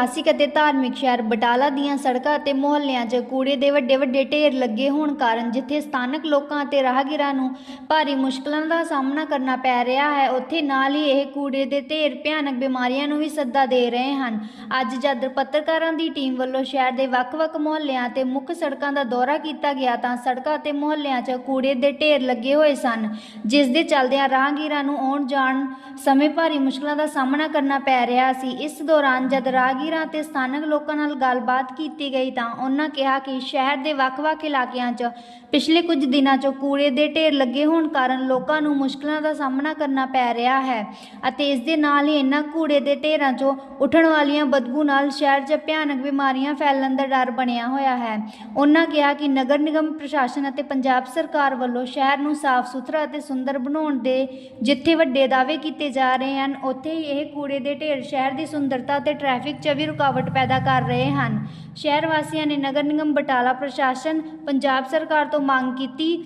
ਇਤਿਹਾਸਿਕ ਅਤੇ ਧਾਰਮਿਕ ਸ਼ਹਿਰ ਬਟਾਲਾ ਦੀਆਂ ਸੜਕਾਂ ਅਤੇ ਮੁਹੱਲਿਆਂ 'ਚ ਕੂੜੇ ਦੇ ਵੱਡੇ ਵੱਡੇ ਢੇਰ ਲੱਗੇ ਹੋਣ ਕਾਰਨ ਜਿੱਥੇ ਸਥਾਨਕ ਲੋਕਾਂ ਅਤੇ ਰਾਹਗੀਰਾਂ ਨੂੰ ਭਾਰੀ ਮੁਸ਼ਕਲਾਂ ਦਾ ਸਾਹਮਣਾ ਕਰਨਾ ਪੈ ਰਿਹਾ ਹੈ, ਉੱਥੇ ਨਾਲ ਹੀ ਇਹ ਕੂੜੇ ਦੇ ਢੇਰ ਭਿਆਨਕ ਬਿਮਾਰੀਆਂ ਨੂੰ ਵੀ ਸੱਦਾ ਦੇ ਰਹੇ ਹਨ। ਅੱਜ ਜਦ ਪੱਤਰਕਾਰਾਂ ਦੀ ਟੀਮ ਵੱਲੋਂ ਸ਼ਹਿਰ ਦੇ ਵੱਖ-ਵੱਖ ਮੁਹੱਲਿਆਂ ਤੇ ਮੁੱਖ ਸੜਕਾਂ ਦਾ ਦੌਰਾ ਕੀਤਾ ਗਿਆ ਤਾਂ ਸੜਕਾਂ ਅਤੇ ਮੁਹੱਲਿਆਂ 'ਚ ਕੂੜੇ ਦੇ ਢੇਰ ਲੱਗੇ ਹੋਏ ਸਨ, ਜਿਸ ਦੇ ਚੱਲਦਿਆਂ ਰਾਹਗੀਰਾਂ ਨੂੰ ਆਉਣ ਜਾਣ ਸਮੇਂ ਭਾਰੀ ਮੁਸ਼ਕਲਾਂ ਦਾ ਸਾਹਮਣਾ ਕਰਨਾ ਪੈ ਰਿਹਾ ਸੀ। ਇਸ ਦੌਰਾਨ ਜਦ ਰਾਹਗੀਰ ਅਤੇ ਸਥਾਨਕ ਲੋਕਾਂ ਨਾਲ ਗੱਲਬਾਤ ਕੀਤੀ ਗਈ ਤਾਂ ਉਹਨਾਂ ਕਿਹਾ ਕਿ ਸ਼ਹਿਰ ਦੇ ਵੱਖ-ਵੱਖ ਇਲਾਕਿਆਂ 'ਚ ਪਿਛਲੇ ਕੁਝ ਦਿਨਾਂ 'ਚ ਕੂੜੇ ਦੇ ਢੇਰ ਲੱਗੇ ਹੋਣ ਕਾਰਨ ਲੋਕਾਂ ਨੂੰ ਮੁਸ਼ਕਲਾਂ ਦਾ ਸਾਹਮਣਾ ਕਰਨਾ ਪੈ ਰਿਹਾ ਹੈ ਅਤੇ ਇਸ ਦੇ ਨਾਲ ਹੀ ਇਹਨਾਂ ਕੂੜੇ ਦੇ ਢੇਰਾਂ 'ਚੋਂ ਉੱਠਣ ਵਾਲੀਆਂ ਬਦਬੂ ਨਾਲ ਸ਼ਹਿਰ 'ਚ ਭਿਆਨਕ ਬਿਮਾਰੀਆਂ ਫੈਲਣ ਦਾ ਡਰ ਬਣਿਆ ਹੋਇਆ ਹੈ। ਉਹਨਾਂ ਕਿਹਾ ਕਿ ਨਗਰ ਨਿਗਮ ਪ੍ਰਸ਼ਾਸਨ ਅਤੇ ਪੰਜਾਬ ਸਰਕਾਰ ਵੱਲੋਂ ਸ਼ਹਿਰ ਨੂੰ ਸਾਫ਼ ਸੁਥਰਾ ਅਤੇ ਸੁੰਦਰ ਬਣਾਉਣ ਦੇ ਜਿੱਥੇ ਵੱਡੇ ਦਾਅਵੇ ਕੀਤੇ ਜਾ ਰਹੇ ਹਨ, ਉੱਥੇ ਹੀ ਇਹ ਕੂੜੇ ਦੇ ਢੇਰ ਸ਼ਹਿਰ ਦੀ ਸੁੰਦਰਤਾ ਅਤੇ ਟ੍ਰੈਫਿਕ 'ਚ ਵੀ ਰੁਕਾਵਟ ਪੈਦਾ ਕਰ ਰਹੇ ਹਨ। ਸ਼ਹਿਰ ਵਾਸੀਆਂ ਨੇ ਨਗਰ ਨਿਗਮ ਬਟਾਲਾ ਪ੍ਰਸ਼ਾਸਨ, ਪੰਜਾਬ ਸਰਕਾਰ ਤੋਂ ਮੰਗ ਕੀਤੀ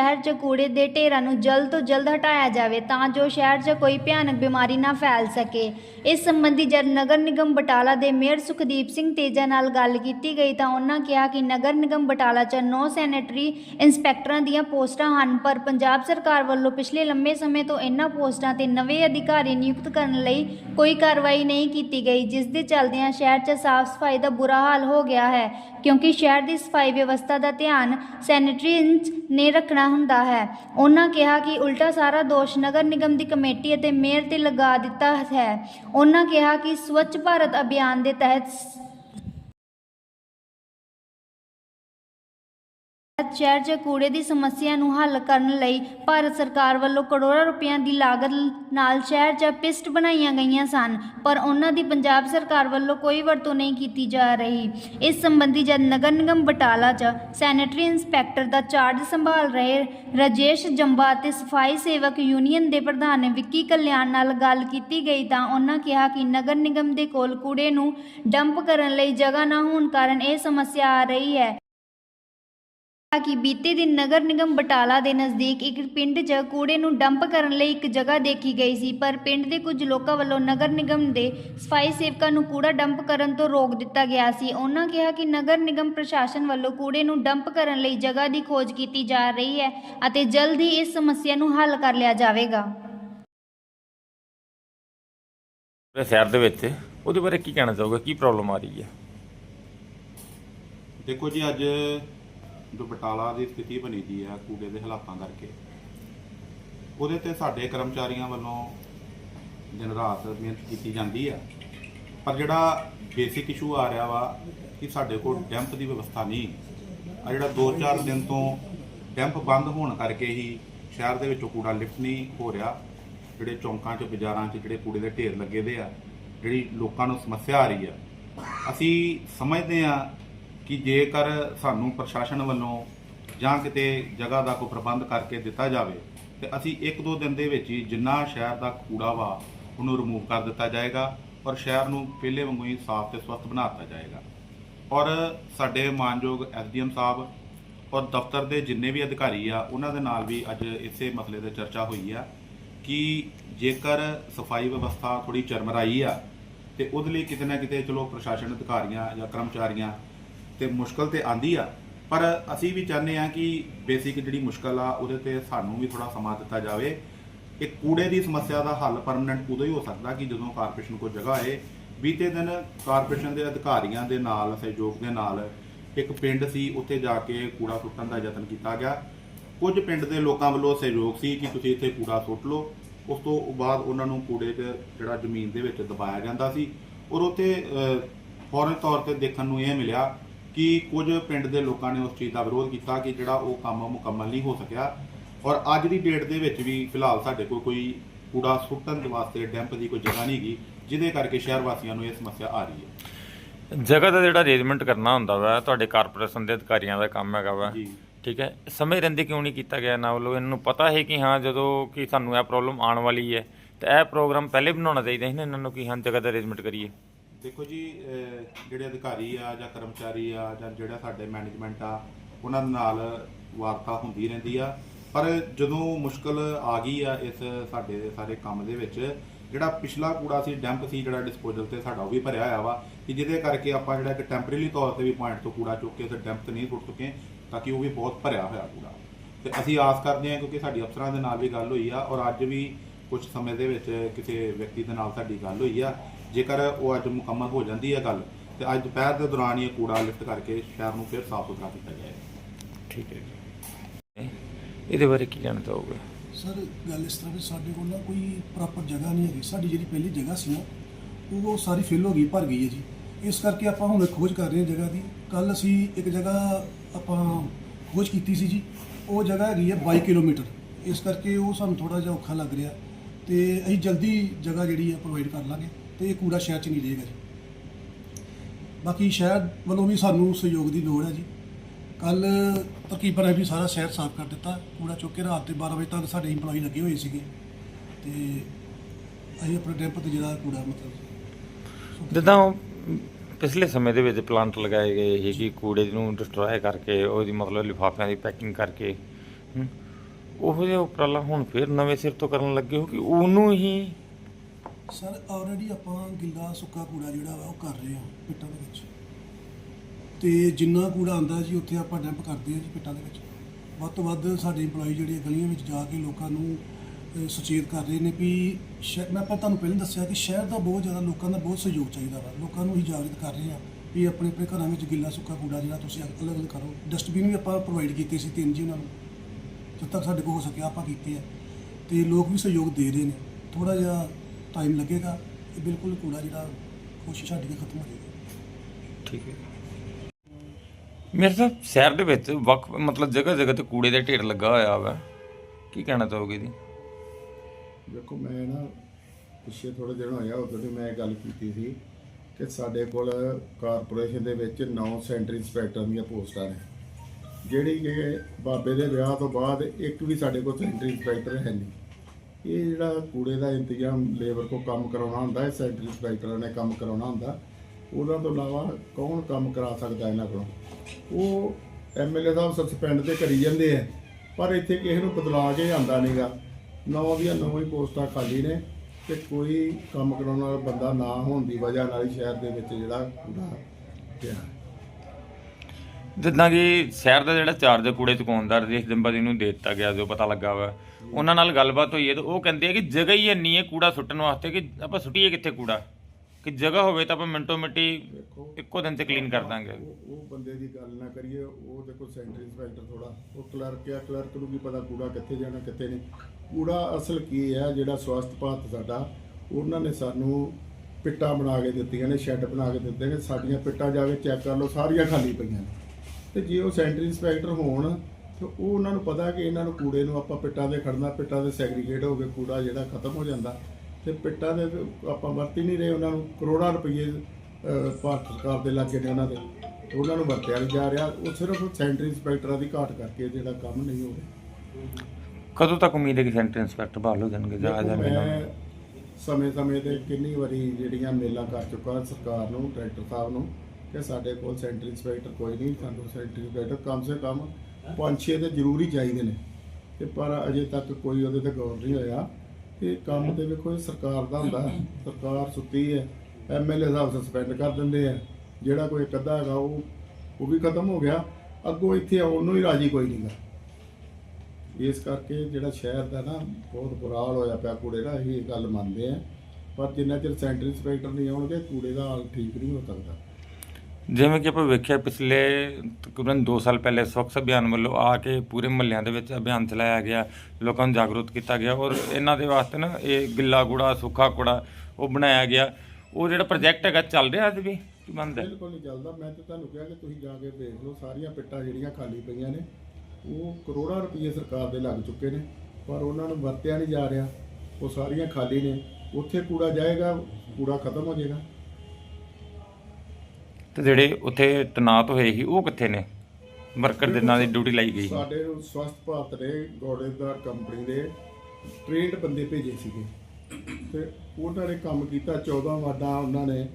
ਸ਼ਹਿਰ 'ਚ ਕੂੜੇ ਦੇ ਢੇਰਾਂ ਨੂੰ ਜਲਦ ਤੋਂ ਜਲਦ ਹਟਾਇਆ ਜਾਵੇ ਤਾਂ ਜੋ ਸ਼ਹਿਰ 'ਚ ਕੋਈ ਭਿਆਨਕ ਬਿਮਾਰੀ ਨਾ ਫੈਲ ਸਕੇ। ਇਸ ਸੰਬੰਧੀ ਜਦ ਨਗਰ ਨਿਗਮ ਬਟਾਲਾ ਦੇ ਮੇਅਰ ਸੁਖਦੀਪ ਸਿੰਘ ਤੇਜਾ ਨਾਲ ਗੱਲ ਕੀਤੀ ਗਈ ਤਾਂ ਉਹਨਾਂ ਕਿਹਾ ਕਿ ਨਗਰ ਨਿਗਮ ਬਟਾਲਾ 'ਚ ਨੌ ਸੈਨੇਟਰੀ ਇੰਸਪੈਕਟਰਾਂ ਦੀਆਂ ਪੋਸਟਾਂ ਹਨ, ਪਰ ਪੰਜਾਬ ਸਰਕਾਰ ਵੱਲੋਂ ਪਿਛਲੇ ਲੰਮੇ ਸਮੇਂ ਤੋਂ ਇਹਨਾਂ ਪੋਸਟਾਂ ਤੇ ਨਵੇਂ ਅਧਿਕਾਰੀ ਨਿਯੁਕਤ ਕਰਨ ਲਈ ਕੋਈ ਕਾਰਵਾਈ ਨਹੀਂ ਕੀਤੀ ਗਈ, ਜਿਸ ਦੇ ਚੱਲਦਿਆਂ ਸ਼ਹਿਰ 'ਚ ਸਾਫ਼ ਸਫ਼ਾਈ ਦਾ ਬੁਰਾ ਹਾਲ ਹੋ ਗਿਆ ਹੈ। ਕਿਉਂਕਿ ਸ਼ਹਿਰ ਦੀ ਸਫ਼ਾਈ ਵਿਵਸਥਾ ਦਾ ਧਿਆਨ ਸੈਨੇਟਰੀ ਨੇ ਰੱਖਣਾ ਹੁੰਦਾ ਹੈ। ਉਹਨਾਂ ਕਿਹਾ ਕਿ ਉਲਟਾ ਸਾਰਾ ਦੋਸ਼ ਨਗਰ ਨਿਗਮ ਦੀ ਕਮੇਟੀ ਅਤੇ ਮੇਅਰ ਤੇ ਲਗਾ ਦਿੱਤਾ ਹੈ। ਉਹਨਾਂ ਕਿਹਾ ਕਿ ਸਵੱਛ ਭਾਰਤ ਅਭਿਆਨ ਦੇ ਤਹਿਤ ਸ਼ਹਿਰ 'ਚ ਕੂੜੇ ਦੀ ਸਮੱਸਿਆ ਨੂੰ ਹੱਲ ਕਰਨ ਲਈ ਭਾਰਤ ਸਰਕਾਰ ਵੱਲੋਂ ਕਰੋੜਾਂ ਰੁਪਈਆਂ ਦੀ ਲਾਗਤ ਨਾਲ ਸ਼ਹਿਰ 'ਚ ਪਿਸਟ ਬਣਾਈਆਂ ਗਈਆਂ ਸਨ, ਪਰ ਉਹਨਾਂ ਦੀ ਪੰਜਾਬ ਸਰਕਾਰ ਵੱਲੋਂ ਕੋਈ ਵਰਤੋਂ ਨਹੀਂ ਕੀਤੀ ਜਾ ਰਹੀ। ਇਸ ਸੰਬੰਧੀ ਜਦ ਨਗਰ ਨਿਗਮ ਬਟਾਲਾ 'ਚ ਸੈਨੇਟਰੀ ਇੰਸਪੈਕਟਰ ਦਾ ਚਾਰਜ ਸੰਭਾਲ ਰਹੇ ਰਾਜੇਸ਼ ਜੰਬਾ ਅਤੇ ਸਫ਼ਾਈ ਸੇਵਕ ਯੂਨੀਅਨ ਦੇ ਪ੍ਰਧਾਨ ਵਿੱਕੀ ਕਲਿਆਣ ਨਾਲ ਗੱਲ ਕੀਤੀ ਗਈ ਤਾਂ ਉਹਨਾਂ ਕਿਹਾ ਕਿ ਨਗਰ ਨਿਗਮ ਦੇ ਕੋਲ ਕੂੜੇ ਨੂੰ ਡੰਪ ਕਰਨ ਲਈ ਜਗ੍ਹਾ ਨਾ ਹੋਣ ਕਾਰਨ ਇਹ ਸਮੱਸਿਆ ਆ ਰਹੀ ਹੈ। ਕਿ ਬੀਤੇ ਦਿਨ ਨਗਰ ਨਿਗਮ ਬਟਾਲਾ ਦੇ ਨਜ਼ਦੀਕ ਇੱਕ ਪਿੰਡ 'ਚ ਕੂੜੇ ਨੂੰ ਡੰਪ ਕਰਨ ਲਈ ਇੱਕ ਜਗ੍ਹਾ ਦੇਖੀ ਗਈ ਸੀ ਪਰ ਪਿੰਡ ਦੇ ਕੁਝ ਲੋਕਾਂ ਵੱਲੋਂ ਨਗਰ ਨਿਗਮ ਦੇ ਸਫ਼ਾਈ ਸੇਵਕਾਂ ਨੂੰ ਕੂੜਾ ਡੰਪ ਕਰਨ ਤੋਂ ਰੋਕ ਦਿੱਤਾ ਗਿਆ ਸੀ। ਉਹਨਾਂ ਕਿਹਾ ਕਿ ਨਗਰ ਨਿਗਮ ਪ੍ਰਸ਼ਾਸਨ ਵੱਲੋਂ ਕੂੜੇ ਨੂੰ ਡੰਪ ਕਰਨ ਲਈ ਜਗ੍ਹਾ ਦੀ ਖੋਜ ਕੀਤੀ ਜਾ ਰਹੀ ਹੈ ਅਤੇ ਜਲਦ ਹੀ ਇਸ ਸਮੱਸਿਆ ਨੂੰ ਹੱਲ ਕਰ ਲਿਆ ਜਾਵੇਗਾ। ਪੂਰੇ ਸ਼ਹਿਰ ਦੇ ਵਿੱਚ ਉਹਦੇ ਬਾਰੇ ਕੀ ਕਹਿਣਾ ਚਾਹੋਗੇ? ਕੀ ਪ੍ਰੋਬਲਮ ਆ ਰਹੀ ਹੈ? ਦੇਖੋ ਜੀ ਅੱਜ ਜੋ ਬਟਾਲਾ ਦੀ ਸਥਿਤੀ ਬਣੀ ਦੀ ਆ ਕੂੜੇ ਦੇ ਹਾਲਾਤਾਂ ਕਰਕੇ। ਉਹਦੇ ਤੇ ਸਾਡੇ ਕਰਮਚਾਰੀਆਂ ਵੱਲੋਂ ਦਿਨ ਰਾਤ ਮਿਹਨਤ ਕੀਤੀ ਜਾਂਦੀ ਆ। ਪਰ ਜਿਹੜਾ ਬੇਸਿਕ ਇਸ਼ੂ ਆ ਰਿਹਾ ਵਾ ਕਿ ਸਾਡੇ ਕੋਲ ਡੈਂਪ ਦੀ ਵਿਵਸਥਾ ਨਹੀਂ। ਆ ਜਿਹੜਾ 2-4 ਦਿਨ ਤੋਂ ਡੈਂਪ ਬੰਦ ਹੋਣ ਕਰਕੇ ਹੀ ਸ਼ਹਿਰ ਦੇ ਵਿੱਚੋਂ ਕੂੜਾ ਲਿਫਟ ਨਹੀਂ ਹੋ ਰਿਹਾ। ਜਿਹੜੇ ਚੌਂਕਾਂ 'ਚ, ਬਾਜ਼ਾਰਾਂ 'ਚ ਜਿਹੜੇ ਕੂੜੇ ਦੇ ਢੇਰ ਲੱਗੇ ਦੇ ਆ, ਜਿਹੜੀ ਲੋਕਾਂ ਨੂੰ ਸਮੱਸਿਆ ਆ ਰਹੀ ਆ। ਅਸੀਂ ਸਮਝਦੇ ਆ ਕਿ ਜੇਕਰ ਸਾਨੂੰ ਪ੍ਰਸ਼ਾਸਨ ਵੱਲੋਂ ਜਾਂ ਕਿਤੇ ਜਗ੍ਹਾ ਦਾ ਕੋਈ ਪ੍ਰਬੰਧ ਕਰਕੇ ਦਿੱਤਾ ਜਾਵੇ, ਤੇ ਅਸੀਂ ਇੱਕ ਦੋ ਦਿਨ ਦੇ ਵਿੱਚ ਹੀ ਜਿੰਨਾ ਸ਼ਹਿਰ ਦਾ ਕੂੜਾ ਵਾ, ਉਹਨੂੰ ਰਿਮੂਵ ਕਰ ਦਿੱਤਾ ਜਾਏਗਾ ਔਰ ਸ਼ਹਿਰ ਨੂੰ ਪਹਿਲੇ ਵਾਂਗੂ ਹੀ ਸਾਫ਼ ਤੇ ਸਵਸਥ ਬਣਾ ਦਿੱਤਾ ਜਾਏਗਾ। ਔਰ ਸਾਡੇ ਮਾਨਯੋਗ ਐਸਡੀਐਮ ਸਾਹਿਬ ਔਰ ਦਫ਼ਤਰ ਦੇ ਜਿੰਨੇ ਵੀ ਅਧਿਕਾਰੀ ਆ, ਉਹਨਾਂ ਦੇ ਨਾਲ ਵੀ ਅੱਜ ਇਸੇ ਮਸਲੇ ਤੇ ਚਰਚਾ ਹੋਈ ਆ ਕਿ ਜੇਕਰ ਸਫ਼ਾਈ ਵਿਵਸਥਾ ਥੋੜੀ ਚਰਮਰਾਈ ਆ, ਤੇ ਉਹਦੇ ਲਈ ਕਿਤੇ ਨਾ ਕਿਤੇ ਚਲੋ ਪ੍ਰਸ਼ਾਸਨ ਅਧਿਕਾਰੀਆਂ ਜਾਂ ਕਰਮਚਾਰੀਆਂ ਤੇ ਮੁਸ਼ਕਲ ਤੇ ਆਂਦੀ ਆ। ਪਰ ਅਸੀਂ ਵੀ ਚਾਹੁੰਦੇ ਆ ਕਿ ਬੇਸਿਕ ਜਿਹੜੀ ਮੁਸ਼ਕਲ ਆ, ਉਹਦੇ ਤੇ ਸਾਨੂੰ ਵੀ ਥੋੜਾ ਸਮਾਂ ਦਿੱਤਾ ਜਾਵੇ। ਇਹ ਕੂੜੇ ਦੀ ਸਮੱਸਿਆ ਦਾ ਹੱਲ ਪਰਮਨੈਂਟ ਉਦੋਂ ਹੀ ਹੋ ਸਕਦਾ ਕਿ ਜਦੋਂ ਕਾਰਪੋਰੇਸ਼ਨ ਕੋਲ ਜਗ੍ਹਾ ਆਏ। ਬੀਤੇ ਦਿਨ ਕਾਰਪੋਰੇਸ਼ਨ ਦੇ ਅਧਿਕਾਰੀਆਂ ਦੇ ਨਾਲ, ਸਹਿਯੋਗ ਦੇ ਨਾਲ ਇੱਕ ਪਿੰਡ ਸੀ, ਉੱਥੇ ਜਾ ਕੇ ਕੂੜਾ ਸੁੱਟਣ ਦਾ ਯਤਨ ਕੀਤਾ ਗਿਆ। ਕੁਝ ਪਿੰਡ ਦੇ ਲੋਕਾਂ ਵੱਲੋਂ ਸਹਿਯੋਗ ਸੀ ਕਿ ਤੁਸੀਂ ਇੱਥੇ ਕੂੜਾ ਸੁੱਟ ਲਓ। ਉਸ ਤੋਂ ਬਾਅਦ ਉਹਨਾਂ ਨੂੰ ਕੂੜੇ 'ਚ ਜਿਹੜਾ ਜ਼ਮੀਨ ਦੇ ਵਿੱਚ ਦਬਾਇਆ ਜਾਂਦਾ ਸੀ। ਔਰ ਉੱਥੇ ਫੌਰਨ ਤੌਰ ਤੇ ਦੇਖਣ ਨੂੰ ਇਹ ਮਿਲਿਆ ਕਿ ਕੁਝ ਪਿੰਡ ਦੇ ਲੋਕਾਂ ਨੇ ਉਸ ਚੀਜ਼ ਦਾ ਵਿਰੋਧ ਕੀਤਾ ਕਿ ਜਿਹੜਾ ਉਹ ਕੰਮ ਮੁਕੰਮਲ ਨਹੀਂ ਹੋ ਸਕਿਆ। ਔਰ ਅੱਜ ਦੀ ਡੇਟ ਦੇ ਵਿੱਚ ਵੀ ਫਿਲਹਾਲ ਸਾਡੇ ਕੋਲ ਕੋਈ ਕੂੜਾ ਸੁੱਟਣ ਦੇ ਵਾਸਤੇ ਡੈਂਪ ਦੀ ਕੋਈ ਜਗ੍ਹਾ ਨਹੀਂ ਹੈਗੀ ਜਿਹਦੇ ਕਰਕੇ ਸ਼ਹਿਰ ਵਾਸੀਆਂ ਨੂੰ ਇਹ ਸਮੱਸਿਆ ਆ ਰਹੀ ਹੈ। ਜਗ੍ਹਾ ਦਾ ਜਿਹੜਾ ਅਰੇਂਜਮੈਂਟ ਕਰਨਾ ਹੁੰਦਾ ਵਾ ਤੁਹਾਡੇ ਕਾਰਪੋਰੇਸ਼ਨ ਦੇ ਅਧਿਕਾਰੀਆਂ ਦਾ ਕੰਮ ਹੈਗਾ ਵਾ। ਠੀਕ ਹੈ ਸਮੇਂ ਰਹਿੰਦੇ ਕਿਉਂ ਨਹੀਂ ਕੀਤਾ ਗਿਆ? ਨਾ ਵੱਲੋਂ ਇਹਨਾਂ ਨੂੰ ਪਤਾ ਹੈ ਕਿ ਹਾਂ ਜਦੋਂ ਕਿ ਸਾਨੂੰ ਇਹ ਪ੍ਰੋਬਲਮ ਆਉਣ ਵਾਲੀ ਹੈ ਤੇ ਇਹ ਪ੍ਰੋਗਰਾਮ ਪਹਿਲੇ ਬਣਾਉਣਾ ਚਾਹੀਦਾ ਸੀ ਨਾ ਇਹਨਾਂ ਨੂੰ ਕਿ ਹਾਂ ਜਗ੍ਹਾ ਦਾ ਅਰੇਂਜਮੈਂਟ ਕਰੀਏ। ਦੇਖੋ ਜੀ ਜਿਹੜੇ ਅਧਿਕਾਰੀ ਆ ਜਾਂ ਕਰਮਚਾਰੀ ਆ ਜਾਂ ਜਿਹੜਾ ਸਾਡੇ ਮੈਨੇਜਮੈਂਟ ਆ, ਉਹਨਾਂ ਦੇ ਨਾਲ ਵਾਰਤਾ ਹੁੰਦੀ ਰਹਿੰਦੀ ਆ। ਪਰ ਜਦੋਂ ਮੁਸ਼ਕਲ ਆ ਗਈ ਆ ਇਸ ਸਾਡੇ, ਸਾਰੇ ਕੰਮ ਦੇ ਵਿੱਚ, ਜਿਹੜਾ ਪਿਛਲਾ ਕੂੜਾ ਸੀ, ਡੰਪ ਸੀ, ਜਿਹੜਾ ਡਿਸਪੋਜ਼ਲ ਤੇ ਸਾਡਾ ਉਹ ਵੀ ਭਰਿਆ ਹੋਇਆ ਵਾ, ਕਿ ਜਿਹਦੇ ਕਰਕੇ ਆਪਾਂ ਜਿਹੜਾ ਕਿ ਟੈਂਪਰੇਰੀ ਤੌਰ ਤੇ ਵੀ ਪੁਆਇੰਟ ਤੋਂ ਕੂੜਾ ਚੁੱਕ ਕੇ ਤੇ ਡੰਪ ਤੇ ਨਹੀਂ ਸੁੱਟ ਚੁੱਕੇ ਤਾਂ ਕਿ ਉਹ ਵੀ ਬਹੁਤ ਭਰਿਆ ਹੋਇਆ ਕੂੜਾ। ਤੇ ਅਸੀਂ ਆਸ ਕਰਦੇ ਹਾਂ ਕਿਉਂਕਿ ਸਾਡੀ ਅਫਸਰਾਂ ਦੇ ਨਾਲ ਵੀ ਗੱਲ ਹੋਈ ਆ, ਔਰ ਅੱਜ ਵੀ ਕੁਝ ਸਮੇਂ ਦੇ ਵਿੱਚ ਕਿਸੇ ਵਿਅਕਤੀ ਦੇ ਨਾਲ ਸਾਡੀ ਗੱਲ ਹੋਈ ਆ ਜੇਕਰ ਉਹ ਅੱਜ ਮੁਕੰਮਲ ਹੋ ਜਾਂਦੀ ਹੈ ਗੱਲ ਤੇ ਅੱਜ ਦੁਪਹਿਰ ਦੇ ਦੌਰਾਨ ਹੀ ਇਹ ਕੂੜਾ ਲਿਫਟ ਕਰਕੇ ਸ਼ਹਿਰ ਨੂੰ ਫਿਰ ਸਾਫ਼ ਸੁਥਰਾ ਕੀਤਾ ਜਾਏਗਾ। ਠੀਕ ਹੈ ਜੀ। ਇਹਦੇ ਬਾਰੇ ਕੀ ਕਹਿਣਾ ਚਾਹੋਗੇ? ਸਰ ਗੱਲ ਇਸ ਤਰ੍ਹਾਂ ਵੀ ਸਾਡੇ ਕੋਲ ਨਾ ਕੋਈ ਪ੍ਰੋਪਰ ਜਗ੍ਹਾ ਨਹੀਂ ਹੈਗੀ। ਸਾਡੀ ਜਿਹੜੀ ਪਹਿਲੀ ਜਗ੍ਹਾ ਸੀ ਨਾ ਉਹ ਸਾਰੀ ਫਿਲ ਹੋ ਗਈ ਭਰ ਗਈ ਹੈ ਜੀ। ਇਸ ਕਰਕੇ ਆਪਾਂ ਹੁਣ ਖੋਜ ਕਰ ਰਹੇ ਹਾਂ ਜਗ੍ਹਾ ਦੀ। ਕੱਲ ਅਸੀਂ ਇੱਕ ਜਗ੍ਹਾ ਆਪਾਂ ਖੋਜ ਕੀਤੀ ਸੀ ਜੀ। ਉਹ ਜਗ੍ਹਾ ਹੈਗੀ ਹੈ 22 ਕਿਲੋਮੀਟਰ। ਇਸ ਕਰਕੇ ਉਹ ਸਾਨੂੰ ਥੋੜਾ ਜਿਹਾ ਔਖਾ ਲੱਗ ਰਿਹਾ। ਤੇ ਅਸੀਂ ਜਲਦੀ ਜਗ੍ਹਾ ਜਿਹੜੀ ਹੈ ਪ੍ਰੋਵਾਈਡ ਕਰ ਲਾਂਗੇ। ਤੇ ਇਹ ਕੂੜਾ ਸ਼ਹਿਰ 'ਚ ਨਹੀਂ ਰਹੇਗਾ ਜੀ। ਬਾਕੀ ਸ਼ਹਿਰ ਵੱਲੋਂ ਵੀ ਸਾਨੂੰ ਸਹਿਯੋਗ ਦੀ ਲੋੜ ਹੈ ਜੀ। ਕੱਲ ਤਕਰੀਬਨ ਅਸੀਂ ਸਾਰਾ ਸ਼ਹਿਰ ਸਾਫ਼ ਕਰ ਦਿੱਤਾ। ਕੂੜਾ ਚੁੱਕ ਕੇ ਰਾਤ ਦੇ 12 ਵਜੇ ਤੱਕ ਸਾਡੇ EMPLOYEE ਲੱਗੇ ਹੋਏ ਸੀਗੇ। ਤੇ ਅਸੀਂ ਆਪਣੇ ਡੈਂਪ ਤੇ ਜਿਹੜਾ ਕੂੜਾ ਮਤਲਬ ਜਿੱਦਾਂ ਉਹ ਪਿਛਲੇ ਸਮੇਂ ਦੇ ਵਿੱਚ ਪਲਾਂਟ ਲਗਾਏ ਗਏ ਸੀ ਕਿ ਕੂੜੇ ਨੂੰ ਡਿਸਟਰੋਏ ਕਰਕੇ ਉਹਦੀ ਮਤਲਬ ਲਿਫਾਫਿਆਂ ਦੀ ਪੈਕਿੰਗ ਕਰਕੇ ਹਮ, ਉਹੋ ਜਿਹਾ ਉਪਰਾਲਾ ਹੁਣ ਫਿਰ ਨਵੇਂ ਸਿਰ ਤੋਂ ਕਰਨ ਲੱਗੇ ਹੋ ਕਿ ਉਹਨੂੰ ਹੀ ਸਰ ਆਲਰੇਡੀ ਆਪਾਂ ਗਿੱਲਾ ਸੁੱਕਾ ਕੂੜਾ ਜਿਹੜਾ ਵਾ ਉਹ ਕਰ ਰਹੇ ਹਾਂ ਪਿੱਟਾਂ ਦੇ ਵਿੱਚ। ਤੇ ਜਿੰਨਾ ਕੂੜਾ ਆਂਦਾ ਜੀ ਉੱਥੇ ਆਪਾਂ ਡੰਪ ਕਰਦੇ ਹਾਂ ਜੀ ਪਿੱਟਾਂ ਦੇ ਵਿੱਚ। ਵੱਧ ਤੋਂ ਵੱਧ ਸਾਡੇ EMPLOYEE ਜਿਹੜੇ ਆ ਗਲੀਆਂ ਵਿੱਚ ਜਾ ਕੇ ਲੋਕਾਂ ਨੂੰ ਅਹ, ਸੁਚੇਤ ਕਰ ਰਹੇ ਨੇ ਵੀ ਸ਼ਹਿ- ਮੈਂ ਆਪਾਂ ਤੁਹਾਨੂੰ ਪਹਿਲਾਂ ਦੱਸਿਆ ਕਿ ਸ਼ਹਿਰ ਦਾ ਬਹੁਤ ਜ਼ਿਆਦਾ ਲੋਕਾਂ ਦਾ ਬਹੁਤ ਸਹਿਯੋਗ ਚਾਹੀਦਾ ਵਾ। ਲੋਕਾਂ ਨੂੰ ਹੀ ਜਾਗਰਿਤ ਕਰ ਰਹੇ ਹਾਂ ਵੀ ਆਪਣੇ ਆਪਣੇ ਘਰਾਂ ਵਿੱਚ ਗਿੱਲਾ ਸੁੱਕਾ ਕੂੜਾ ਜਿਹੜਾ ਤੁਸੀਂ ਅਲੱਗ ਅਲੱਗ ਕਰੋ। ਡਸਟਬਿਨ ਵੀ ਆਪਾਂ ਪ੍ਰੋਵਾਈਡ ਕੀਤੇ ਸੀ ਤਿੰਨ ਜੀ ਉਹਨਾਂ ਨੂੰ। ਜਦ ਤੱਕ ਸਾਡੇ ਕੋਲ ਹੋ ਸਕਿਆ ਆਪਾਂ ਕੀਤੇ ਆ। ਤੇ ਲੋਕ ਵੀ ਸਹਿਯੋਗ ਦੇ ਰਹੇ ਨੇ। ਥੋੜਾ ਜਿਹਾ ਟਾਈਮ ਲੱਗੇਗਾ ਇਹ ਬਿਲਕੁਲ ਕੂੜਾ ਜਿਹੜਾ ਕੋਸ਼ਿਸ਼ ਸਾਡੀ ਦੀ ਖਤਮ ਹੋ ਜਾਏਗੀ। ਠੀਕ ਹੈ। ਮੇਰੇ ਸਾਹਿਬ ਸ਼ਹਿਰ ਦੇ ਵਿੱਚ ਵੱਖ ਮਤਲਬ ਜਗ੍ਹਾ ਜਗ੍ਹਾ ਤੇ ਕੂੜੇ ਦਾ ਢੇਰ ਲੱਗਾ ਹੋਇਆ ਵਾ। ਕੀ ਕਹਿਣਾ ਚਾਹੋਗੇ ਜੀ? ਦੇਖੋ ਮੈਂ ਨਾ ਪਿਛੇ ਥੋੜੇ ਦਿਨ ਹੋਇਆ ਉਦੋਂ ਦੀ ਮੈਂ ਇਹ ਗੱਲ ਕੀਤੀ ਸੀ ਕਿ ਸਾਡੇ ਕੋਲ ਕਾਰਪੋਰੇਸ਼ਨ ਦੇ ਵਿੱਚ 9 ਸੈਂਟਰ ਇੰਸਪੈਕਟਰ ਦੀਆਂ ਪੋਸਟਾਂ ਨੇ। ਜਿਹੜੀ ਕਿ ਬਾਬੇ ਦੇ ਵਿਆਹ ਤੋਂ ਬਾਅਦ ਇੱਕ ਵੀ ਸਾਡੇ ਕੋਲ ਸੈਂਟਰ ਇੰਸਪੈਕਟਰ ਹੈ ਨਹੀਂ। ਇਹ ਜਿਹੜਾ ਕੂੜੇ ਦਾ ਇੰਤਜ਼ਾਮ ਲੇਬਰ ਕੋ ਕੰਮ ਕਰਾਉਣਾ ਹੁੰਦਾ ਹੈ ਸੈਂਟਰ ਇੰਸਪੈਕਟਰਾਂ ਨੇ ਕੰਮ ਕਰਾਉਣਾ ਹੁੰਦਾ, ਉਹਨਾਂ ਤੋਂ ਇਲਾਵਾ ਕੌਣ ਕੰਮ ਕਰਾ ਸਕਦਾ ਇਹਨਾਂ ਕੋਲੋਂ? ਉਹ ਐਮਐਲਏ ਸਾਹਿਬ ਸਸਪੈਂਡ ਤੇ ਕਰੀ ਜਾਂਦੇ ਆ, ਪਰ ਇੱਥੇ ਕਿਸੇ ਨੂੰ ਬਦਲਾ ਕੇ ਆਂਦਾ ਨਹੀਂਗਾ। ਨੌ ਦੀਆਂ ਨੌ ਹੀ ਪੋਸਟਾਂ ਖਾਲੀ ਨੇ ਤੇ ਕੋਈ ਕੰਮ ਕਰਾਉਣ ਵਾਲਾ ਬੰਦਾ ਨਾ ਹੋਣ ਦੀ ਵਜ੍ਹਾ ਨਾਲ ਹੀ ਸ਼ਹਿਰ ਦੇ ਵਿੱਚ ਜਿਹੜਾ ਕੂੜਾ ਪਿਆ। ਜਿੱਦਾਂ ਕਿ ਸ਼ਹਿਰ ਦਾ ਜਿਹੜਾ ਚਾਰਜ ਕੂੜੇ ਚੁਕਾਉਣਦਾਰ ਦੇਸ਼ ਦੰਬਦੀ ਨੂੰ ਦੇ ਦਿੱਤਾ ਗਿਆ ਜੋ ਪਤਾ ਲੱਗਾ ਵਾ। ਉਹਨਾਂ ਨਾਲ ਗੱਲਬਾਤ ਹੋਈ ਹੈ ਤੇ ਉਹ ਕਹਿੰਦੇ ਆ ਕਿ ਜਗ੍ਹਾ ਹੀ ਇੰਨੀ ਹੈ ਕੂੜਾ ਸੁੱਟਣ ਵਾਸਤੇ ਕਿ ਆਪਾਂ ਸੁੱਟੀਏ ਕਿੱਥੇ ਕੂੜਾ? ਕਿ ਜਗ੍ਹਾ ਹੋਵੇ ਤਾਂ ਆਪਾਂ ਮਿੰਟੋ ਮਿੰਟੀ ਇੱਕੋ ਦਿਨ ਚ ਕਲੀਨ ਕਰ ਦਾਂਗੇ। ਉਹ ਉਹ ਬੰਦੇ ਦੀ ਗੱਲ ਨਾ ਕਰੀਏ ਉਹ ਦੇਖੋ ਸੈਂਟਰ ਇੰਸਪੈਕਟਰ ਥੋੜਾ ਉਹ ਕਲਰਕ ਆ ਕਲਰਕ ਨੂੰ ਕੀ ਪਤਾ ਕੂੜਾ ਕਿੱਥੇ ਜਾਣਾ ਕਿੱਥੇ ਨਹੀਂ। ਕੂੜਾ ਅਸਲ ਕੀ ਹੈ ਜਿਹੜਾ ਸਵਸਥ ਭਾਰਤ ਸਾਡਾ ਉਹਨਾਂ ਨੇ ਸਾਨੂੰ ਪਿੱਟਾਂ ਬਣਾ ਕੇ ਦਿੱਤੀਆਂ ਨੇ ਸ਼ੈੱਡ ਬਣਾ ਕੇ ਦਿੱਤੇ ਨੇ ਸਾਡੀਆਂ ਪਿੱਟਾਂ ਜਾ ਕੇ ਚੈੱਕ ਕਰ ਲਓ ਸਾਰੀਆਂ ਖਾਲੀ ਪਈਆਂ ਨੇ। ਤੇ ਜੇ ਉਹ ਸੈਂਟਰ ਇੰਸਪੈਕਟਰ ਹੋਣ ਤੇ ਉਹ ਉਹਨਾਂ ਨੂੰ ਪਤਾ ਕਿ ਇਹਨਾਂ ਨੂੰ ਕੂੜੇ ਨੂੰ ਆਪਾਂ ਪਿੱਟਾਂ ਦੇ ਖੜਨਾ ਪਿੱਟਾਂ ਦੇ ਸੈਗਰੀਗੇਟ ਹੋ ਕੇ ਕੂੜਾ ਜਿਹੜਾ ਖਤਮ ਹੋ ਜਾਂਦਾ ਤੇ ਪਿੱਟਾਂ ਦੇ ਆਪਾਂ ਵਰਤ ਨਹੀਂ ਰਹੇ ਉਹਨਾਂ ਨੂੰ। ਕਰੋੜਾਂ ਰੁਪਏ ਭਾਰਤ ਸਰਕਾਰ ਦੇ ਲੱਗੇ ਨੇ ਉਹਨਾਂ ਦੇ। ਉਹਨਾਂ ਨੂੰ ਵਰਤਿਆ ਨਹੀਂ ਜਾ ਰਿਹਾ। ਉਹ ਸਿਰਫ ਸੈਂਟਰ ਇੰਸਪੈਕਟਰਾਂ ਦੀ ਘਾਟ ਕਰਕੇ ਜਿਹੜਾ ਕੰਮ ਨਹੀਂ ਹੋ ਰਿਹਾ। ਕਦੋਂ ਤੱਕ ਉਮੀਦ ਹੈ ਕਿ ਸੈਂਟਰ ਇੰਸਪੈਕਟਰ ਬਹਾਲ ਹੋ ਜਾਣਗੇ? ਜਾਂ ਜਾਣਗੇ ਮੈਂ? ਸਮੇਂ-ਸਮੇਂ ਤੇ ਕਿੰਨੀ ਵਾਰੀ ਜਿਹੜੀਆਂ ਮੇਲਾਂ ਕਰ ਚੁੱਕਾ ਸਰਕਾਰ ਨੂੰ ਡਾਇਰੈਕਟਰ ਸਾਹਿਬ ਨੂੰ ਕਿ ਸਾਡੇ ਕੋਲ ਸੈਂਟਰ ਇੰਸਪੈਕਟਰ ਕੋਈ ਨਹੀਂ, ਸਾਨੂੰ ਸੈਂਟਰ ਇੰਸਪੈਕਟਰ ਕਮ ਸੇ ਕਮ ਪੰਜ ਛੇ ਤੇ ਜ਼ਰੂਰੀ ਚਾਹੀਦੇ ਨੇ। ਤੇ ਪਰ ਅਜੇ ਤੱਕ ਕੋਈ ਉਹਦੇ ਤੇ ਗੌਰ ਨਹੀਂ ਹੋਇਆ। ਇਹ ਕੰਮ ਤੇ ਵੇਖੋ ਇਹ ਸਰਕਾਰ ਦਾ ਹੁੰਦਾ ਸਰਕਾਰ ਸੁੱਤੀ ਹੈ ਐਮਐਲਏ ਸਾਹਿਬ ਸਸਪੈਂਡ ਕਰ ਦਿੰਦੇ ਆ। ਜਿਹੜਾ ਕੋਈ ਇੱਕ ਅੱਧਾ ਹੈਗਾ, ਉਹ ਉਹ ਵੀ ਖਤਮ ਹੋ ਗਿਆ। ਅੱਗੋਂ ਇੱਥੇ ਆਉਣ ਨੂੰ ਹੀ ਰਾਜੀ ਕੋਈ ਨਹੀਂਗਾ ਇਸ ਕਰਕੇ ਜਿਹੜਾ ਸ਼ਹਿਰ ਦਾ ਨਾ, ਬਹੁਤ ਬੁਰਾ ਹਾਲ ਹੋਇਆ ਪਿਆ ਕੂੜੇ ਦਾ, ਅਸੀਂ ਇਹ ਗੱਲ ਮੰਨਦੇ ਆ। ਪਰ ਜਿੰਨਾ ਚਿਰ ਸੈਂਟਰ ਇੰਸਪੈਕਟਰ ਨਹੀਂ ਆਉਣਗੇ, ਕੂੜੇ ਦਾ ਹਾਲ ਠੀਕ ਨਹੀਂ ਹੋ ਸਕਦਾ। ਜਿਵੇਂ ਕਿ ਆਪਾਂ ਵੇਖਿਆ ਪਿਛਲੇ ਤਕਰੀਬਨ 2 ਸਾਲ ਪਹਿਲੇ ਸਵੱਛ ਅਭਿਆਨ ਵੱਲੋਂ ਆ ਕੇ ਪੂਰੇ ਮਹੱਲਿਆਂ ਦੇ ਵਿੱਚ ਅਭਿਆਨ ਚਲਾਇਆ ਗਿਆ, ਲੋਕਾਂ ਨੂੰ ਜਾਗਰੂਕ ਕੀਤਾ ਗਿਆ ਔਰ ਇਹਨਾਂ ਦੇ ਵਾਸਤੇ ਨਾ ਇਹ ਗਿੱਲਾ ਕੂੜਾ, ਸੁੱਖਾ ਕੂੜਾ ਉਹ ਬਣਾਇਆ ਗਿਆ। ਉਹ ਜਿਹੜਾ ਪ੍ਰੋਜੈਕਟ ਹੈਗਾ, ਚੱਲ ਰਿਹਾ ਅੱਜ ਵੀ? ਕੀ ਬੰਦ ਬਿਲਕੁਲ ਨਹੀਂ ਚੱਲਦਾ। ਮੈਂ ਤਾਂ ਤੁਹਾਨੂੰ ਕਿਹਾ ਕਿ ਤੁਸੀਂ ਜਾ ਕੇ ਦੇਖ ਲਓ, ਸਾਰੀਆਂ ਪਿੱਟਾਂ ਜਿਹੜੀਆਂ ਖਾਲੀ ਪਈਆਂ ਨੇ, ਉਹ ਕਰੋੜਾਂ ਰੁਪਏ ਸਰਕਾਰ ਦੇ ਲੱਗ ਚੁੱਕੇ ਨੇ, ਪਰ ਉਹਨਾਂ ਨੂੰ ਵਰਤਿਆ ਨਹੀਂ ਜਾ ਰਿਹਾ। ਉਹ ਸਾਰੀਆਂ ਖਾਲੀ ਨੇ। ਉੱਥੇ ਕੂੜਾ ਜਾਏਗਾ, ਕੂੜਾ ਖਤਮ ਹੋ ਜਾਏਗਾ। ਤੇ ਜਿਹੜੇ ਉੱਥੇ ਤਨਾਤ ਹੋਏ ਸੀ, ਉਹ ਕਿੱਥੇ ਨੇ? ਵਰਕਰ ਦੇ ਨਾਲ ਦੀ ਡਿਊਟੀ ਲਾਈ ਗਈ ਸਾਡੇ ਸਵਸਥ ਭਾਰਤ ਨੇ ਗੋੜੇਦਾਰ ਕੰਪਨੀ ਦੇ ਟ੍ਰੇਨਡ ਬੰਦੇ ਭੇਜੇ ਸੀਗੇ। ਤੇ ਉਹਨਾਂ ਨੇ ਕੰਮ ਕੀਤਾ 14 ਵਾਰਡਾਂ ਉਹਨਾਂ ਨੇ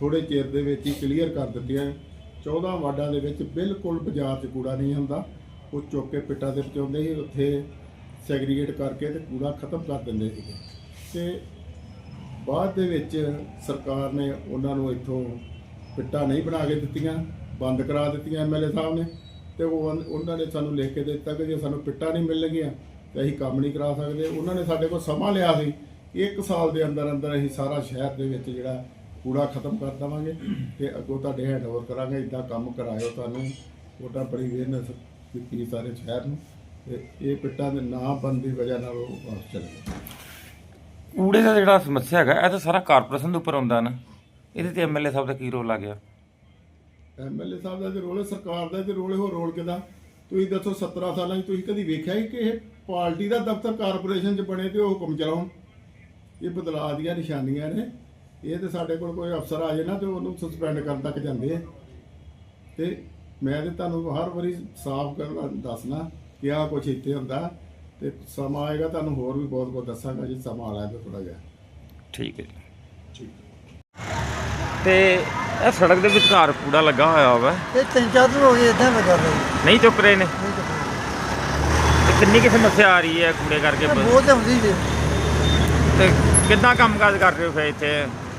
ਥੋੜੇ ਚਿਰ ਦੇ ਵਿੱਚ ਹੀ ਕਲੀਅਰ ਕਰ ਦਿੱਤੀਆਂ। 14 ਵਾਰਡਾਂ ਦੇ ਵਿੱਚ ਬਿਲਕੁਲ ਬਾਜ਼ਾਰ 'ਚ ਕੂੜਾ ਨਹੀਂ ਹੁੰਦਾ। ਉਹ ਚੁੱਕ ਕੇ ਪਿੱਟਾਂ ਦੇ ਪਹੁੰਚਾਉਂਦੇ ਸੀ, ਉੱਥੇ ਸੈਗਰੀਗੇਟ ਕਰਕੇ ਤੇ ਕੂੜਾ ਖਤਮ ਕਰ ਦਿੰਦੇ ਸੀਗੇ। ਤੇ ਬਾਅਦ ਦੇ ਵਿੱਚ ਸਰਕਾਰ ਨੇ ਉਹਨਾਂ ਨੂੰ ਇੱਥੋਂ ਪਿੱਟਾਂ ਨਹੀਂ ਬਣਾ ਕੇ ਦਿੱਤੀਆਂ, ਬੰਦ ਕਰਾ ਦਿੱਤੀਆਂ ਐਮਐਲਏ ਸਾਹਿਬ ਨੇ। ਤੇ ਉਹ ਉਹਨਾਂ ਨੇ ਸਾਨੂੰ ਲਿਖ ਕੇ ਦਿੱਤਾ ਕਿ ਜੇ ਸਾਨੂੰ ਪਿੱਟਾਂ ਨਹੀਂ ਮਿਲਣਗੀਆਂ, ਤੇ ਅਸੀਂ ਕੰਮ ਨਹੀਂ ਕਰਾ ਸਕਦੇ। ਉਹਨਾਂ ਨੇ ਸਾਡੇ ਕੋਲ ਸਮਾਂ ਲਿਆ ਸੀ। ਇੱਕ ਸਾਲ ਦੇ ਅੰਦਰ ਅੰਦਰ ਅਸੀਂ ਸਾਰਾ ਸ਼ਹਿਰ ਦੇ ਵਿੱਚ ਜਿਹੜਾ ਕੂੜਾ ਖਤਮ ਕਰ ਦੇਵਾਂਗੇ ਤੇ ਅੱਗੋਂ ਤੁਹਾਡੇ ਹੈਂਡਓਵਰ ਕਰਾਂਗੇ। ਇਦਾਂ ਕੰਮ ਕਰਾਇਓ ਤੁਹਾਨੂੰ। ਉਹਦਾ ਬੜੀ ਅਵੇਅਰਨੈਸ ਦਿੱਤੀ ਸਾਰੇ ਸ਼ਹਿਰ ਨੂੰ। ਤੇ ਇਹ ਪਿੱਟਾਂ ਦੇ ਨਾ ਬੰਦ ਦੀ ਵਜ੍ਹਾ ਨਾਲ ਉਹ ਵਾਪਸ ਚਲੇ ਗਏ। ਕੂੜੇ ਦਾ ਜਿਹੜਾ ਸਮੱਸਿਆ ਹੈਗਾ, ਇਹ ਤਾਂ ਸਾਰਾ ਕਾਰਪੋਰੇਸ਼ਨ ਦੇ ਉੱਪਰ ਆਉਂਦਾ ਨਾ। ਇਹਦੇ ਤੇ ਐਮਐਲਏ ਸਾਹਿਬ ਦਾ ਕੀ ਰੋਲ ਆ ਗਿਆ? ਐਮਐਲਏ ਸਾਹਿਬ ਦਾ ਤੇ ਰੋਲ ਹੈ ਸਰਕਾਰ ਦਾ ਤੇ ਰੋਲ ਹੈ ਹੋਰ ਰੋਲ ਕਿਦਾ ਤੁਸੀਂ ਦੱਸੋ 17 ਸਾਲਾਂ 'ਚ ਤੁਸੀਂ ਕਦੀ ਵੇਖਿਆ ਹੀ ਕਿ ਇਹ ਪਾਰਟੀ ਦਾ ਦਫ਼ਤਰ ਕਾਰਪੋਰੇਸ਼ਨ 'ਚ ਬਣੇ ਤੇ ਉਹ ਹੁਕਮ ਚਲਾਉਣ? ਇਹ ਬਦਲਾਅ ਦੀਆਂ ਨਿਸ਼ਾਨੀਆਂ ਨੇ। ਇਹ ਤੇ ਸਾਡੇ ਕੋਲ ਕੋਈ ਅਫਸਰ ਆ ਜਾਏ ਨਾ ਤੇ ਉਹਨੂੰ ਸਸਪੈਂਡ ਕਰਨ ਤੱਕ ਜਾਂਦੇ ਆ। ਤੇ ਮੈਂ ਤੇ ਤੁਹਾਨੂੰ ਹਰ ਵਾਰੀ ਸਾਫ਼ ਕਰਨ ਦੱਸਣਾ ਕਿ ਆਹ ਕੁਛ ਇੱਥੇ ਹੁੰਦਾ। ਤੇ ਸਮਾਂ ਆਏਗਾ ਤੁਹਾਨੂੰ ਹੋਰ ਵੀ ਬਹੁਤ ਕੁਝ ਦੱਸਾਂਗਾ ਜੀ ਸਮਾਂ ਆਲਾ ਤੇ ਥੋੜਾ ਜਿਹਾ। ਠੀਕ ਹੈ ਜੀ। ਤੇ ਇਹ ਸੜਕ ਦੇ ਵਿਚਕਾਰ ਕੂੜਾ ਲੱਗਾ ਹੋਇਆ ਹੋਵੇ ਇਹ ਤਿੰਨ ਚਾਰ ਦਿਨ ਹੋ ਗਏ ਇਦਾਂ ਲੱਗਾ ਰਿਹਾ ਨਹੀਂ ਚੁੱਕ ਰਹੇ ਨੇ? ਤੇ ਕਿੰਨੀ ਕੀ ਸਮੱਸਿਆ ਆ ਰਹੀ ਹੈ ਕੂੜੇ ਕਰਕੇ? ਬਹੁਤ ਹੁੰਦੀ ਜੀ ਤੇ ਕਿੱਦਾਂ ਕੰਮਕਾਜ ਕਰ ਰਹੇ ਹੋ ਫਿਰ ਇੱਥੇ?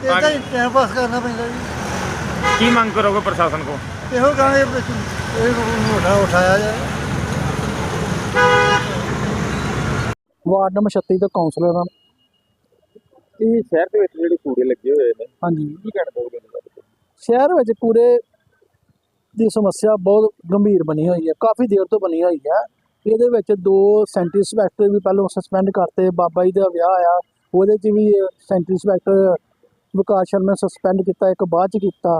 ਇਦਾਂ ਹੀ ਟਾਈਮ ਪਾਸ ਕਰਨਾ ਪੈਂਦਾ ਜੀ। ਕੀ ਮੰਗ ਕਰੋਗੇ ਪ੍ਰਸ਼ਾਸਨ ਕੋ ਇਹੋ ਕਹਾਂਗੇ ਇਹ ਮੋਟਾ ਉਠਾਇਆ ਜਾਏ। ਵਾਰਡ ਨੰਬਰ 36 ਤੋਂ ਕਾਉਂਸਲਰ ਹਾਂ ਇਹ ਸ਼ਹਿਰ ਦੇ ਵਿੱਚ ਜਿਹੜੇ ਕੂੜੇ ਲੱਗੇ ਹੋਏ ਨੇ ਹਾਂਜੀ। ਕੀ ਕਹਿਣਾ ਚਾਹੋਗੇ ਸ਼ਹਿਰ ਵਿੱਚ ਕੂੜੇ ਦੀ ਸਮੱਸਿਆ ਬਹੁਤ ਗੰਭੀਰ ਬਣੀ ਹੋਈ ਹੈ ਕਾਫੀ ਦੇਰ ਤੋਂ ਬਣੀ ਹੋਈ ਹੈ। ਇਹਦੇ ਵਿੱਚ ਦੋ ਸੈਂਟਰੀ ਇੰਸਪੈਕਟਰ ਵੀ ਪਹਿਲਾਂ ਸਸਪੈਂਡ ਕਰਤੇ ਬਾਬਾ ਜੀ ਦਾ ਵਿਆਹ ਆ ਉਹਦੇ 'ਚ ਵੀ sanitary inspector Vikas Sharma suspend ਕੀਤਾ ਇੱਕ ਬਾਅਦ 'ਚ ਕੀਤਾ।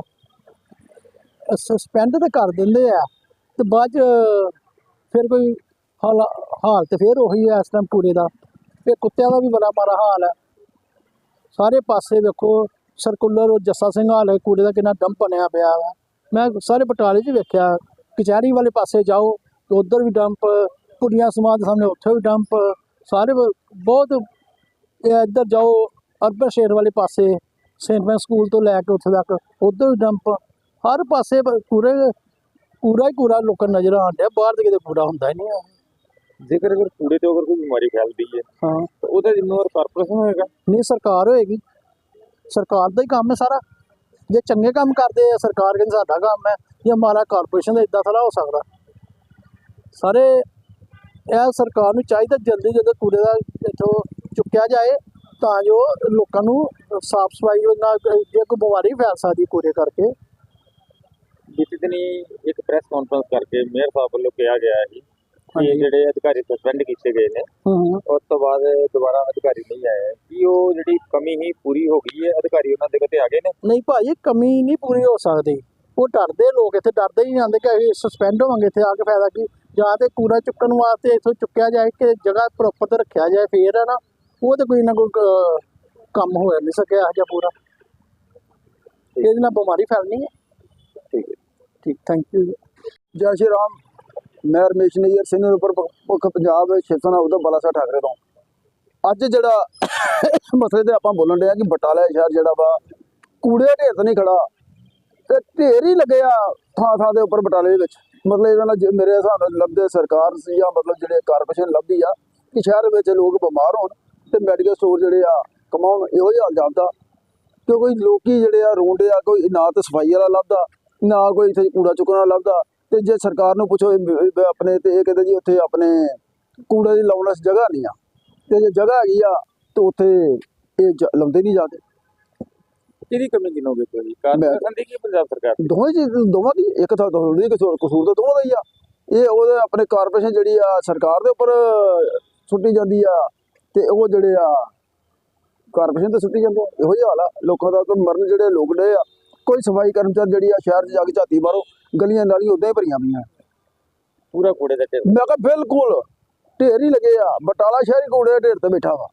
ਸਸਪੈਂਡ ਤਾਂ ਕਰ ਦਿੰਦੇ ਆ ਤੇ ਬਾਅਦ 'ਚ ਫਿਰ ਕੋਈ ਹਾਲ ਹਾਲਤ ਫਿਰ ਉਹੀ ਹੈ ਇਸ ਟਾਈਮ ਕੂੜੇ ਦਾ। ਤੇ ਕੁੱਤਿਆਂ ਦਾ ਵੀ ਬੜਾ ਮਾੜਾ ਹਾਲ ਹੈ। ਸਾਰੇ ਪਾਸੇ ਵੇਖੋ ਸਰਕੂਲਰ ਜੱਸਾ ਸਿੰਘ ਹਾਲ ਕੂੜੇ ਦਾ ਕਿੰਨਾ ਡੰਪ ਬਣਿਆ ਪਿਆ ਵਾ। ਮੈਂ ਸਾਰੇ ਬਟਾਲੇ 'ਚ ਵੇਖਿਆ, ਕਚਹਿਰੀ ਵਾਲੇ ਪਾਸੇ ਜਾਓ, ਤੇ ਉਧਰ ਵੀ ਡੰਪ ਕੁੜੀਆਂ ਸਮਾਜ ਦੇ ਸਾਹਮਣੇ ਉੱਥੇ ਵੀ ਡੰਪ ਸਾਰੇ ਬਹੁਤ ਇੱਧਰ ਜਾਓ, ਅਰਬਨ ਸ਼ੇਰ ਵਾਲੇ ਪਾਸੇ ਸੇਂਟ ਮੈਂ ਸਕੂਲ ਤੋਂ ਲੈ ਕੇ ਉੱਥੇ ਤੱਕ, ਉਧਰ ਵੀ ਡੰਪ ਹਰ ਪਾਸੇ ਪੂਰੇ ਪੂਰਾ ਹੀ ਪੂਰਾ ਲੋਕਾਂ ਨਜ਼ਰ ਆਉਣ ਡਿਆ, ਬਾਹਰ ਦੇ ਕਿਤੇ ਪੂਰਾ ਹੁੰਦਾ ਹੀ ਨਹੀਂ ਹੈ ਜੇਕਰ ਅਗਰ ਕੂੜੇ ਤੋਂ ਅਗਰ ਕੋਈ ਬਿਮਾਰੀ ਫੈਲਦੀ ਹੈ ਹਾਂ। ਤਾਂ ਉਹਦਾ ਜ਼ਿੰਮੇਵਾਰ ਕਾਰਪੋਰੇਸ਼ਨ ਹੋਏਗਾ। ਨਹੀਂ ਸਰਕਾਰ ਹੋਏਗੀ। ਸਰਕਾਰ ਦਾ ਹੀ ਕੰਮ ਹੈ ਸਾਰਾ। ਜੇ ਚੰਗੇ ਕੰਮ ਕਰਦੇ ਆ ਸਰਕਾਰ ਕਹਿੰਦੀ ਸਾਡਾ ਕੰਮ ਹੈ। ਜੇ ਹਮਾਰਾ ਕਾਰਪੋਰੇਸ਼ਨ ਦਾ ਇਦਾਂ ਥੋੜ੍ਹਾ ਹੋ ਸਕਦਾ। ਸਾਰੇ ਇਹ ਸਰਕਾਰ ਨੂੰ ਚਾਹੀਦਾ ਜਲਦੀ ਜਦੋਂ ਕੂੜੇ ਦਾ ਇੱਥੋਂ ਚੁੱਕਿਆ ਜਾਏ ਤਾਂ ਜੋ ਲੋਕਾਂ ਨੂੰ ਸਾਫ਼ ਸਫ਼ਾਈ ਨਾਲ ਜੇ ਕੋਈ ਬਿਮਾਰੀ ਫੈਲ ਸਕਦੀ ਕੂੜੇ ਕਰਕੇ। ਬੀਤੇ ਦਿਨੀ ਇੱਕ ਪ੍ਰੈਸ ਕਾਨਫਰੰਸ ਕਰਕੇ ਮੇਅਰ ਸਾਹਿਬ ਵੱਲੋਂ ਕਿਹਾ ਗਿਆ ਹੈ ਕਿ ਇਹ ਜਿਹੜੇ ਅਧਿਕਾਰੀ ਸਸਪੈਂਡ ਕੀਤੇ ਗਏ ਨੇ ਉਸ ਤੋਂ ਬਾਅਦ ਦੁਬਾਰਾ ਅਧਿਕਾਰੀ ਨਹੀਂ ਆਏ। ਕਿ ਉਹ ਜਿਹੜੀ ਕਮੀ ਹੀ ਪੂਰੀ ਹੋ ਗਈ ਹੈ? ਅਧਿਕਾਰੀ ਉਹਨਾਂ ਦੇ ਕਿਤੇ ਆ ਗਏ ਨੇ? ਨਹੀਂ ਭਾਜੀ ਕਮੀ ਨਹੀਂ ਪੂਰੀ ਹੋ ਸਕਦੀ। ਉਹ ਡਰਦੇ ਲੋਕ ਇੱਥੇ ਡਰਦੇ ਹੀ ਜਾਂਦੇ ਕਿ ਅਸੀਂ ਸਸਪੈਂਡ ਹੋਵਾਂਗੇ ਇੱਥੇ ਆ ਕੇ ਫਾਇਦਾ ਕੀ? ਜਾਂ ਤੇ ਕੂੜਾ ਚੁੱਕਣ ਵਾਸਤੇ ਇੱਥੋਂ ਚੁੱਕਿਆ ਜਾਏ ਕਿ ਜਗ੍ਹਾ ਪ੍ਰੋਪਰ ਤੇ ਰੱਖਿਆ ਜਾਏ ਫੇਰ ਹੈ ਨਾ? ਉਹ ਤੇ ਕੋਈ ਨਾ ਕੋਈ ਕੰਮ ਹੋ ਨਹੀਂ ਸਕਿਆ ਇਹੋ ਜਿਹਾ ਪੂਰਾ। ਇਹਦੇ ਨਾਲ ਬਿਮਾਰੀ ਫੈਲਣੀ ਹੈ। ਠੀਕ ਹੈ। ਠੀਕ ਥੈਂਕ ਯੂ ਜੈ ਸ਼੍ਰੀ ਰਾਮ। ਮੈਂ ਰਮੇਸ਼ ਨਈਅਰ ਸੀਨੀਅਰ ਉੱਪਰ ਮੁੱਖ ਪੰਜਾਬ ਸ਼ਿਵ ਸੈਨਾ ਉਦੋਂ ਬਲਾਸਾ ਠਾਕਰੇ ਤੋਂ। ਅੱਜ ਜਿਹੜਾ ਮਸਲੇ ਤੇ ਆਪਾਂ ਬੋਲਣ ਡਿਆ ਕਿ ਬਟਾਲਾ ਸ਼ਹਿਰ ਜਿਹੜਾ ਵਾ, ਕੂੜੇ ਢੇਰ ਤੇ ਨਹੀਂ ਖੜਾ, ਤੇ ਢੇਰ ਹੀ ਲੱਗਿਆ ਥਾਂ ਥਾਂ ਦੇ ਉੱਪਰ ਬਟਾਲੇ ਦੇ ਵਿੱਚ। ਮਤਲਬ ਇਹਨਾਂ ਨਾਲ ਮੇਰੇ ਹਿਸਾਬ ਨਾਲ ਲੱਭਦੇ ਸਰਕਾਰ ਸੀ ਜਾਂ ਮਤਲਬ ਜਿਹੜੇ ਕਾਰਪੋਰੇਸ਼ਨ ਲੱਭਦੀ ਆ, ਕਿ ਸ਼ਹਿਰ ਵਿੱਚ ਲੋਕ ਬਿਮਾਰ ਹੋਣ ਤੇ ਮੈਡੀਕਲ ਸਟੋਰ ਜਿਹੜੇ ਆ ਕਮਾਉਣ, ਇਹੋ ਜਿਹਾ ਹਾਲ ਜਾਂਦਾ ਕਿਉਂਕਿ ਕੋਈ ਲੋਕੀ ਜਿਹੜੇ ਆ ਰੋਂਦੇ ਆ, ਕੋਈ ਨਾ ਤਾਂ ਸਫ਼ਾਈ ਵਾਲਾ ਲੱਭਦਾ, ਨਾ ਕੋਈ ਇੱਥੇ ਕੂੜਾ ਚੁੱਕਣ ਵਾਲਾ ਲੱਭਦਾ। ਤੇ ਜੇ ਸਰਕਾਰ ਨੂੰ ਪੁੱਛੋ ਆਪਣੇ ਤੇ ਇਹ ਕਹਿੰਦੇ ਜੀ ਉੱਥੇ ਆਪਣੇ ਕੂੜੇ ਦੀ ਲਾਉਣ ਜਗ੍ਹਾ ਨਹੀਂ ਆ। ਤੇ ਜੇ ਜਗ੍ਹਾ ਹੈਗੀ ਆ ਤੇ ਉੱਥੇ ਇਹ ਜ- ਲਾਉਂਦੇ ਨਹੀਂ ਜਾਂਦੇ। ਕਿਹਦੀ ਕਮੀ ਗਿਣੋਗੇ ਤੁਸੀਂ ਕਾਰਪੋਰੇਸ਼ਨ ਦੀ ਕੀ ਪੰਜਾਬ ਸਰਕਾਰ? ਦੋਵੇਂ ਚੀਜ਼ ਦੋਵਾਂ ਦੀ ਇੱਕ ਤਾਂ ਦੋਵਾਂ ਦੀ ਕਸੂਰ ਤਾਂ ਦੋਵਾਂ ਦਾ ਹੀ ਆ। ਇਹ ਉਹਦੇ ਆਪਣੇ ਕਾਰਪੋਰੇਸ਼ਨ ਜਿਹੜੀ ਆ ਸਰਕਾਰ ਦੇ ਉੱਪਰ ਸੁੱਟੀ ਜਾਂਦੀ ਆ ਤੇ ਉਹ ਜਿਹੜੇ ਆ ਕਾਰਪੋਰੇਸ਼ਨ ਤੇ ਸੁੱਟੀ ਜਾਂਦੇ। ਇਹੋ ਜਿਹਾ ਹਾਲ ਆ ਲੋਕਾਂ ਦਾ ਤਾਂ ਮਰਨ ਜਿਹੜੇ ਲੋਕ ਡੇ ਆ। ਕੋਈ ਸਫ਼ਾਈ ਕਰਮਚਾਰੀ ਜਿਹੜੀ ਆ ਸ਼ਹਿਰ 'ਚ ਜਾ ਕੇ ਝਾਤੀ ਮਾਰੋ। ਗਲੀਆਂ ਨਾਲੀਆਂ ਉਦਾਂ ਹੀ ਭਰੀਆਂ ਪਈਆਂ। ਪੂਰਾ ਕੂੜੇ ਦਾ ਢੇਰ। ਮੈਂ ਕਿਹਾ ਬਿਲਕੁਲ ਢੇਰ ਹੀ ਲੱਗੇ ਆ। ਬਟਾਲਾ ਸ਼ਹਿਰ ਕੂੜੇ ਦੇ ਢੇਰ ਤੇ ਬੈਠਾ ਵਾ।